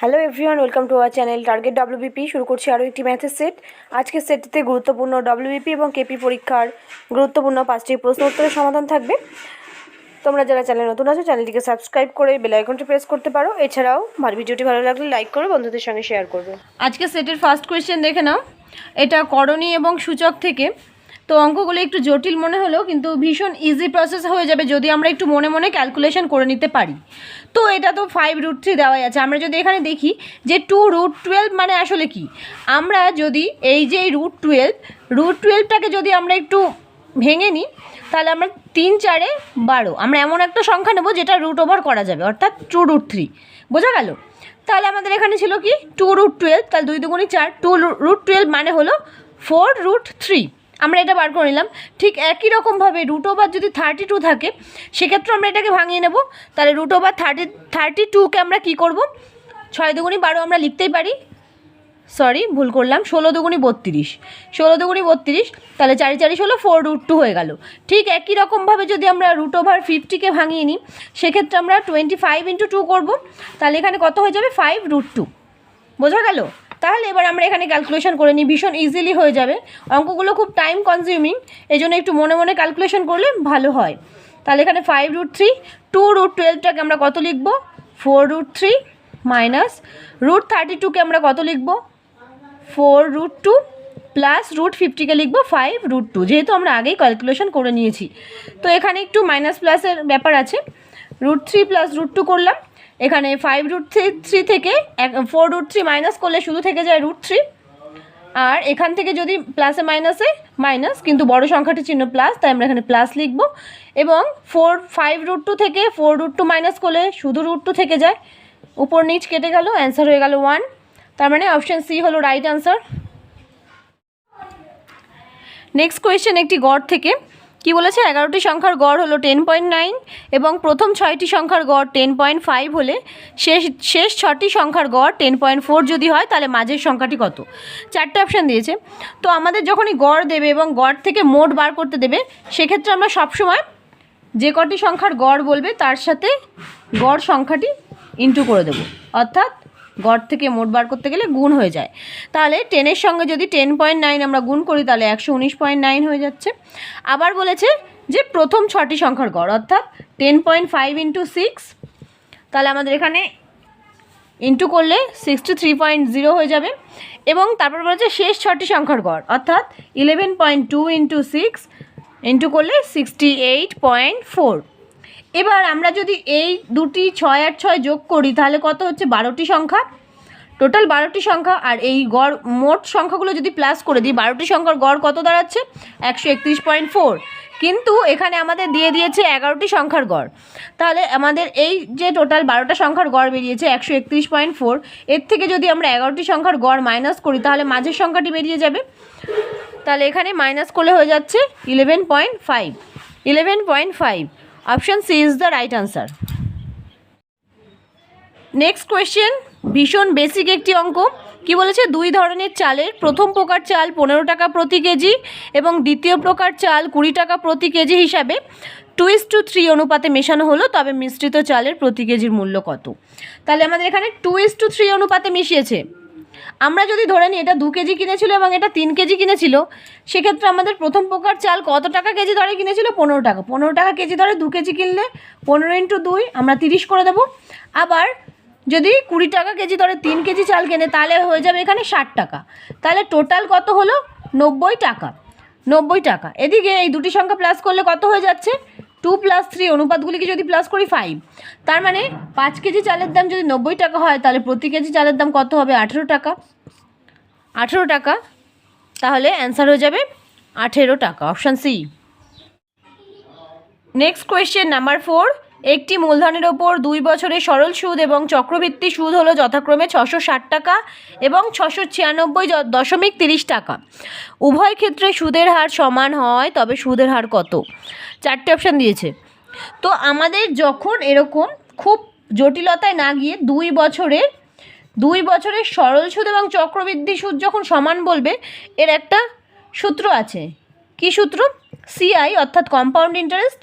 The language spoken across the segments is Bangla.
Hello everyone welcome to our channel target WBP শুরু করছি আরও একটি ম্যাথের সেট আজকের সেটটিতে গুরুত্বপূর্ণ ডাব্লিউবিপি এবং কেপি পরীক্ষার গুরুত্বপূর্ণ পাঁচটি প্রশ্ন উত্তরের সমাধান থাকবে। তোমরা যারা চ্যানেল নতুন আছো চ্যানেলটিকে সাবস্ক্রাইব করে বেল আইকনটি প্রেস করতে পারো। এছাড়াও ভালো ভিডিওটি ভালো লাগলে লাইক করে, বন্ধুদের সঙ্গে শেয়ার করবে। আজকে সেটের ফার্স্ট কোয়েশ্চেন দেখে নাও। এটা করণী এবং সূচক থেকে তো অঙ্কগুলো একটু জটিল মনে হলেও কিন্তু ভীষণ ইজি প্রসেস হয়ে যাবে যদি আমরা একটু মনে মনে ক্যালকুলেশন করে নিতে পারি। তো এটা তো ফাইভ রুট থ্রি দেওয়াই আছে। আমরা যদি এখানে দেখি যে টু রুট টুয়েলভ মানে আসলে কি? আমরা যদি এই যে রুট টুয়েলভ রুট টুয়েলভটাকে যদি আমরা একটু ভেঙে নিই, তাহলে আমরা তিন চারে বারো। আমরা এমন একটা সংখ্যা নেব যেটা রুট ওভার করা যাবে, অর্থাৎ টু রুট থ্রি বোঝা গেল? তাহলে আমাদের এখানে ছিল কি? টু রুট টুয়েলভ তাহলে দুই দুগুণি চার টু রুট টুয়েলভ মানে হলো ফোর রুট থ্রি আমরা এটা বার করে নিলাম। ঠিক একই রকমভাবে রুট ওভার যদি থার্টি টু থাকে সেক্ষেত্রে আমরা এটাকে ভাঙিয়ে নেব। তাহলে রুট ওভার থার্টি থার্টি টুকে আমরা কী করব? ছয় দুগুণি বারো আমরা লিখতেই পারি। সরি ভুল করলাম। ষোলো দুগুণি বত্রিশ। ষোলো দুগুণি বত্রিশ, তাহলে চারি চারি ষোলো ফোর রুট টু হয়ে গেল। ঠিক একই রকমভাবে যদি আমরা রুট ওভার ফিফটিকে ভাঙিয়ে নিই, সেক্ষেত্রে আমরা টোয়েন্টি ফাইভ ইন্টু টু করব। তাহলে এখানে কত হয়ে যাবে? ফাইভ রুট টু বোঝা গেল? তাহলে এবার আমরা এখানে ক্যালকুলেশন করে নিই, ভীষণ ইজিলি হয়ে যাবে। অঙ্কগুলো খুব টাইম কনজিউমিং এই জন্য একটু মনে মনে ক্যালকুলেশন করলে ভালো হয়। তাহলে এখানে five root three two root টুয়েলভটাকে আমরা কত লিখব? Four root three minus root thirty টুকে আমরা কত লিখব? Four root two plus root ফিফটিকে লিখব? ফাইভ রুট টু যেহেতু আমরা আগেই ক্যালকুলেশন করে নিয়েছি। তো এখানে একটু মাইনাস প্লাসের ব্যাপার আছে। Root three plus root two করলাম। এখানে ফাইভ রুট থ্রি থেকে ফোর রুট থ্রি মাইনাস করলে শুধু থেকে যায় রুট থ্রি আর এখান থেকে যদি প্লাসে মাইনাসে মাইনাস কিন্তু বড় সংখ্যাটি চিহ্ন প্লাস তাই আমরা এখানে প্লাস লিখব। এবং ফোর ফাইভ রুট টু থেকে ফোর রুট টু মাইনাস করলে শুধু রুট টু থেকে যায়। উপর নিচ কেটে গেল অ্যান্সার হয়ে গেল ওয়ান তার মানে অপশান সি হলো রাইট আনসার নেক্সট কোয়েশ্চেন একটি গড় থেকে। কি বলেছে? এগারোটি সংখ্যার গড় হলো টেন পয়েন্ট নাইন এবং প্রথম ছয়টি সংখ্যার গড় টেন পয়েন্ট ফাইভ হলে শেষ শেষ ছটি সংখ্যার গড় টেন পয়েন্ট ফোর যদি হয়, তাহলে মাঝের সংখ্যাটি কত? চারটে অপশান দিয়েছে। তো আমাদের যখনই গড় দেবে এবং গড় থেকে মোট বার করতে দেবে, সেক্ষেত্রে আমরা সবসময় যে কটি সংখ্যার গড় বলবে, তার সাথে গড় সংখ্যাটি ইন্টু করে দেবো। অর্থাৎ গড় থেকে মোট বার করতে গেলে গুণ হয়ে যায়। তাহলে টেনের সঙ্গে যদি টেন পয়েন্ট নাইন আমরা গুণ করি, তাহলে একশো উনিশ পয়েন্ট নাইন হয়ে যাচ্ছে। আবার বলেছে যে প্রথম ছটি সংখ্যার গড়, অর্থাৎ ten point five into six তাহলে আমাদের এখানে ইন্টু করলে সিক্সটি থ্রি পয়েন্ট জিরো হয়ে যাবে। এবং তারপর বলেছে শেষ ছটি সংখ্যার গড়, অর্থাৎ eleven point two into six into করলে সিক্সটি এইট পয়েন্ট ফোর এবার আমরা যদি এই দুটি ছয় আর ছয় যোগ করি, তাহলে কত হচ্ছে? বারোটি সংখ্যা। টোটাল বারোটি সংখ্যা আর এই গড় মোট সংখ্যাগুলো যদি প্লাস করে দিই, বারোটি সংখ্যার গড় কত দাঁড়াচ্ছে? একশো একত্রিশ পয়েন্ট ফোর কিন্তু এখানে আমাদের দিয়ে দিয়েছে এগারোটি সংখ্যার গড়। তাহলে আমাদের এই যে টোটাল বারোটা সংখ্যার গড় বেরিয়েছে, একশো একত্রিশ পয়েন্ট ফোর এর থেকে যদি আমরা এগারোটি সংখ্যার গড় মাইনাস করি, তাহলে মাঝের সংখ্যাটি বেরিয়ে যাবে। তাহলে এখানে মাইনাস করলে হয়ে যাচ্ছে eleven point five eleven point five option C is the right answer next question ভীষণ বেসিক একটি অঙ্ক। কি বলেছে? দুই ধরনের চালের, প্রথম প্রকার চাল পনেরো টাকা প্রতি কেজি এবং দ্বিতীয় প্রকার চাল কুড়ি টাকা প্রতি কেজি হিসাবে। টু ইস টু থ্রি অনুপাতে মেশানো হলো, তবে মিশ্রিত চালের প্রতি কেজির মূল্য কত? তাহলে আমাদের এখানে টু ইস টু থ্রি অনুপাতে মিশিয়েছে। আমরা যদি ধরে নিই, এটা দু কেজি কিনেছিল এবং এটা তিন কেজি কিনেছিল, সেক্ষেত্রে আমাদের প্রথম প্রকার চাল কত টাকা কেজি দরে কিনেছিল? পনেরো টাকা। পনেরো টাকা কেজি দরে দু কেজি কিনলে পনেরো ইন্টু দুই, আমরা তিরিশ করে দেবো। আবার যদি কুড়ি টাকা কেজি দরে তিন কেজি চাল কেনে, তাহলে হয়ে যাবে এখানে ষাট টাকা। তাহলে টোটাল কত হলো? নব্বই টাকা। নব্বই টাকা। এদিকে এই দুটি সংখ্যা প্লাস করলে কত হয়ে যাচ্ছে? টু প্লাস থ্রি অনুপাতগুলিকে যদি প্লাস করি ফাইভ তার মানে পাঁচ কেজি চালের দাম যদি নব্বই টাকা হয়, তাহলে প্রতি কেজি চালের দাম কত হবে? আঠেরো টাকা। আঠেরো টাকা, তাহলে অ্যান্সার হয়ে যাবে আঠেরো টাকা। Option C next question number four একটি মূলধনের ওপর দুই বছরের সরল সুদ এবং চক্রবৃদ্ধি সুদ হলো যথাক্রমে ছশো ষাট টাকা এবং ছশো ছিয়ানব্বই দশমিক তিরিশ টাকা। উভয় ক্ষেত্রে সুদের হার সমান হয়, তবে সুদের হার কত? চারটে অপশান দিয়েছে। তো আমাদের যখন এরকম খুব জটিলতায় না গিয়ে দুই বছরের দুই বছরের সরল সুদ এবং চক্রবৃদ্ধি সুদ যখন সমান বলবে, এর একটা সূত্র আছে। কি সূত্র? সিআই অর্থাৎ কম্পাউন্ড ইন্টারেস্ট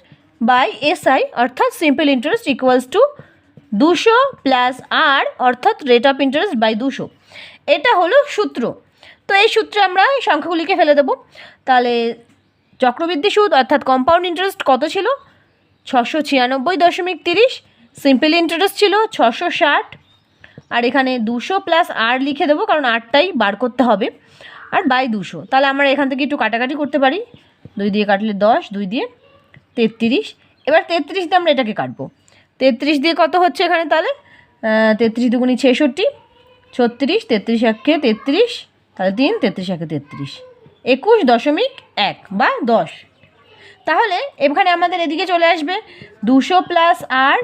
বাই এসআই অর্থাৎ সিম্পল ইন্টারেস্ট ইকুয়ালস টু দুশো প্লাস আর অর্থাৎ রেট অফ ইন্টারেস্ট বাই দুশো। এটা হলো সূত্র। তো এই সূত্রে আমরা এই সংখ্যাগুলিকে ফেলে দেবো। তাহলে চক্রবৃদ্ধি সুদ, অর্থাৎ কম্পাউন্ড ইন্টারেস্ট কত ছিল? ছশো ছিয়ানব্বই দশমিক তিরিশ। সিম্পল ইন্টারেস্ট ছিল ছশো ষাট। আর এখানে দুশো প্লাস আর লিখে দেবো, কারণ আরটাই বার করতে হবে। আর বাই দুশো। তাহলে আমরা এখান থেকে একটু কাটাকাটি করতে পারি। দুই দিয়ে কাটলে দশ, দুই দিয়ে তেত্রিশ। এবার তেত্রিশ দিয়ে আমরা এটাকে কাটবো। তেত্রিশ দিয়ে কত হচ্ছে এখানে তাহলে? তেত্রিশ দুগুনি ছেষট্টি, ছত্রিশ, তেত্রিশ একে তেত্রিশ, তাহলে তিন, তেত্রিশ একে তেত্রিশ। একুশ দশমিক এক বা দশ। তাহলে এখানে আমাদের এদিকে চলে আসবে দুশো প্লাস আর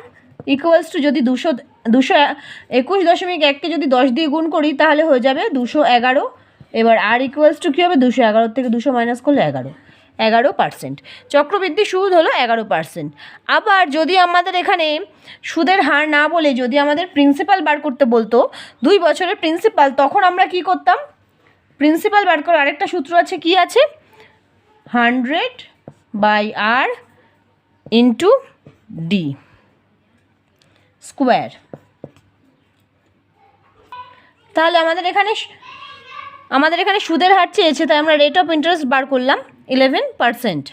ইকুয়ালস টু যদি দুশো দুশো একুশ দশমিক এককে যদি দশ দিয়ে গুণ করি তাহলে হয়ে যাবে দুশো এগারো। এবার আর ইকুয়ালস টু কী হবে? দুশো এগারো থেকে দুশো মাইনাস করলে এগারো। এগারো পার্সেন্ট চক্রবৃদ্ধি সুদ হলো এগারো পার্সেন্ট আবার যদি আমাদের এখানে সুদের হার না বলে যদি আমাদের প্রিন্সিপাল বার করতে বলতো, দুই বছরের প্রিন্সিপাল তখন আমরা কি করতাম? প্রিন্সিপাল বার করার আরেকটা সূত্র আছে, কি আছে? Hundred by R into D square তাহলে আমাদের এখানে আমাদের এখানে সুদের হার চেয়েছে, তাই আমরা রেট অফ ইন্টারেস্ট বার করলাম। Eleven percent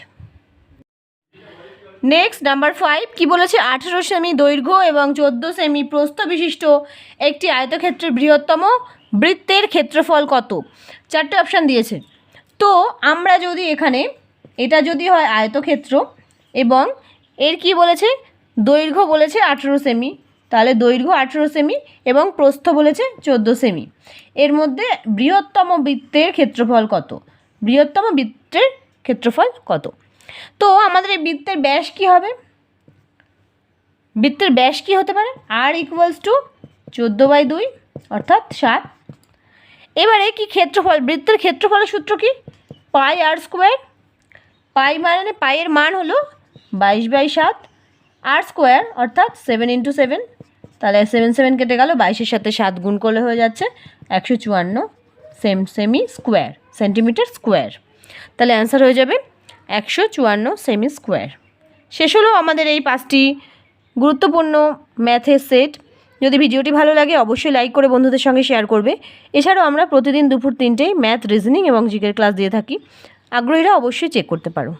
next number five কী বলেছে? আঠেরো সেমি দৈর্ঘ্য এবং চোদ্দ সেমি প্রস্থ বিশিষ্ট একটি আয়তক্ষেত্রের বৃহত্তম বৃত্তের ক্ষেত্রফল কত? চারটে অপশান দিয়েছে। তো, আমরা যদি এখানে, এটা যদি হয় আয়তক্ষেত্র এবং এর কি বলেছে? দৈর্ঘ্য বলেছে আঠেরো সেমি। তাহলে দৈর্ঘ্য আঠেরো সেমি এবং প্রস্থ বলেছে চোদ্দ সেমি। এর মধ্যে বৃহত্তম বৃত্তের ক্ষেত্রফল কত? বৃহত্তম বৃত্তের ক্ষেত্রফল কত? তো আমাদের এই বৃত্তের ব্যাস কি হবে? বৃত্তের ব্যাস কি হতে পারে? আর ইকুয়ালস টু চোদ্দ বাই দুই, অর্থাৎ সাত। এবারে কি ক্ষেত্রফল? বৃত্তের ক্ষেত্রফলের সূত্র কি? পাই আর স্কোয়ার পাই মানে পাইয়ের মান হলো বাইশ বাই সাত। আর স্কোয়ার অর্থাৎ সেভেন ইন্টু সেভেন তাহলে সেভেন সেভেন কেটে গেল, বাইশের সাথে সাত গুণ করলে হয়ে যাচ্ছে একশো চুয়ান্ন। Same semi square centimetre square তাহলে অ্যান্সার হয়ে যাবে একশো চুয়ান্ন সেমি স্কোয়ার শেষ হলো আমাদের এই পাঁচটি গুরুত্বপূর্ণ ম্যাথের সেট যদি ভিডিওটি ভালো লাগে, অবশ্যই লাইক করে বন্ধুদের সঙ্গে শেয়ার করবে। এছাড়াও আমরা প্রতিদিন দুপুর তিনটেই ম্যাথ রিজনিং এবং জিকের ক্লাস দিয়ে থাকি। আগ্রহীরা অবশ্যই চেক করতে পারো।